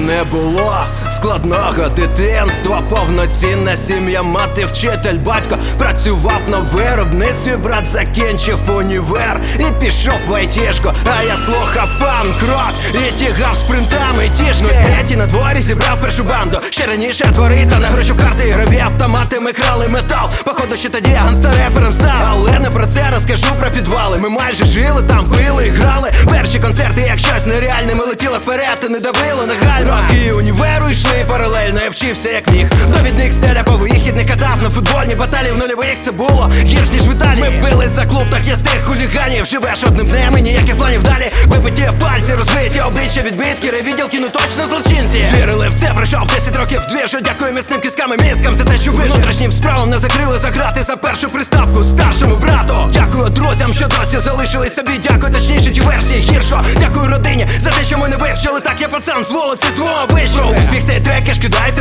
не було складного дитинства, повноцінна сім'я, мати, вчитель, батько працював на виробництві, брат закінчив універ і пішов в айтішку, а я слухав панк-рок і тягав спринтами тішки. Третій на дворі зібрав першу банду. Ще раніше двори та на гроші в карти граві автомати. Ми крали метал. Походу, ще тоді я ганстарепером став. Але це розкажу про підвали. Ми майже жили там, пили і грали. Перші концерти, як щось нереальне, ми летіли вперед і не давили нагально. Роки універу йшли паралельно, я вчився як міг. Довідник стеля по вихідних катав на футбольні баталії в нульових це було гірш ніж в Італії. Ми били за клуб хуліганів. Живеш одним днем і ніяких планів далі. Вибиті пальці, розбиті обличчя, відбитки, ревідділки, ну точно злочинці. Вірили в це, пройшов 10 років двіжу. Дякую міцним кісками, мізкам за те, що вижив. Внутрішнім справам не закрили за грати за першу приставку старшому брату. Дякую друзям, що досі залишились собі. Дякую, точніше, ті версії гіршо. Дякую родині за те, що мене вивчили. Так я пацан з вулиці з двома вийшов. Успіх цей трек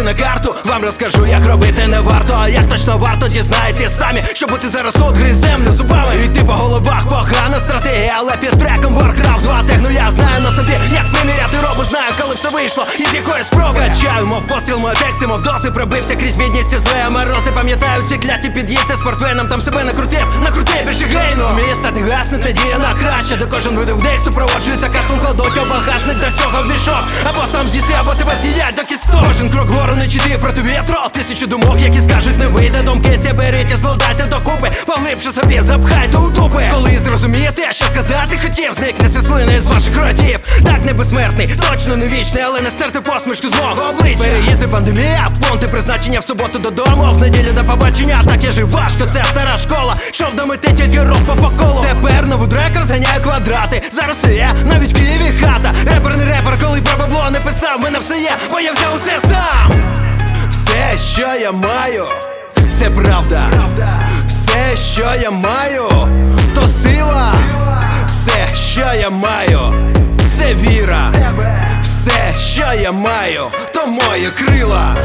кидайте на карту. Вам розкажу, як робити не варто. А як точно варто, дізнаєтесь самі, що бути зараз тут гриз землю зубами. Йти по головах погана стратегія, але під треком Warcraft 2 техно я знаю на собі, як приміряти робу, знаю, коли все вийшло, і з якої спроби Качаю, мов постріл, мов тексти, мов доси Пробився крізь бідність і зле морози Пам'ятаю ці кляті під'їзди з портвеном Там себе накрутив, накрутив більше гейну Зміє стати гаснути, діє на краще Де кожен видих день супроводжується кашлем Кладуть у багажник до всього в мішок Або сам з'їси, або тебе з'їдять до кісток Кожен крок вгору не чити проти вітру Тисячу думок, які скажуть не вийде. Думки ці беріть і зладайте докупи. Поглибше собі запхайте у дупи Коли зрозумієте, що сказати хотів Зникне слини з ваших ротів. Так не безсмертний, точно не вічний, але не стерти посмішку з мого обличчя. Переїзди, пандемія, понти призначення в суботу додому. В неділю до побачення, так я жив важко, це стара школа Щоб домити тільки ропа по колу. Тепер нову дрек розганяю квадрати. Зараз є, навіть в Києві хата що я маю, це правда. Все, що я маю, то сила. Все, що я маю, це віра. Все, що я маю, то моє крила